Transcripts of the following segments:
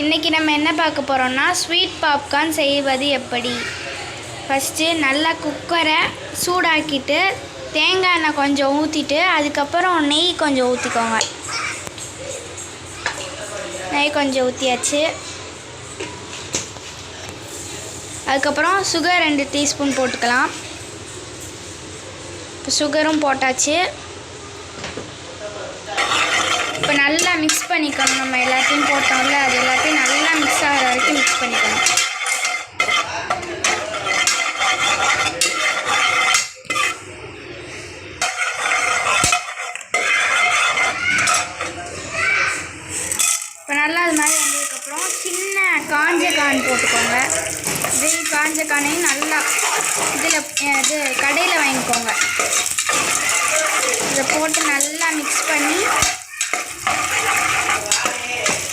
இன்றைக்கி நம்ம என்ன பார்க்க போகிறோம்னா ஸ்வீட் பாப்கார்ன் செய்வது எப்படி? ஃபஸ்ட்டு நல்லா குக்கரை சூடாக்கிட்டு தேங்காய் எண்ணெய் கொஞ்சம் ஊற்றிட்டு அதுக்கப்புறம் நெய் கொஞ்சம் ஊற்றிக்கோங்க நெய் கொஞ்சம் ஊற்றியாச்சு அதுக்கப்புறம் சுகர் ரெண்டு டீஸ்பூன் போட்டுக்கலாம். இப்போ சுகரும் போட்டாச்சு. இப்போ நல்லா மிக்ஸ் பண்ணிக்கணும். நம்ம எல்லாத்தையும் போட்டோம்ல அது எல்லாத்தையும் மிக்ஸ் ஆகிற வரைக்கும் மிக்ஸ் பண்ணிக்கணும் இப்போ நல்லா அது மாதிரி வந்ததுக்கப்புறம் சின்ன காஞ்ச கான் போட்டுக்கோங்க. இதே காஞ்ச கானையும் நல்லா இதில் இது கடையில் வாங்கிக்கோங்க. இதை போட்டு நல்லா மிக்ஸ் பண்ணி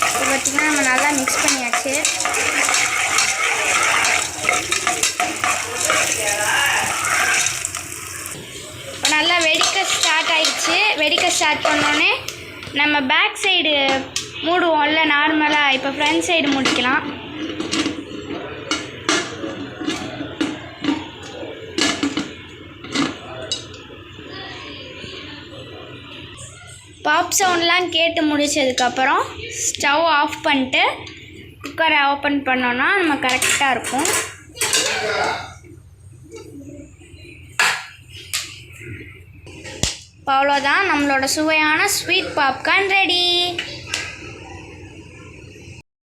இப்போ பார்த்திங்கன்னா நம்ம நல்லா மிக்ஸ் பண்ணியாச்சு இப்போ நல்லா வெடிக்க ஸ்டார்ட் ஆயிடுச்சு. வெடிக்க ஸ்டார்ட் பண்ணோடனே நம்ம பேக் சைடு மூடுவோம்ல நார்மலாக இப்போ ஃப்ரண்ட் சைடு முடிக்கலாம். பாப் சவுண்ட்லாம் கேட்டு முடிச்சதுக்கப்புறம் ஸ்டவ் ஆஃப் பண்ணிட்டு குக்கரை ஓப்பன் பண்ணோன்னா நம்ம கரெக்டாக இருக்கும். இப்போ அவ்வளோதான் நம்மளோட சுவையான ஸ்வீட் பாப்கார்ன் ரெடி.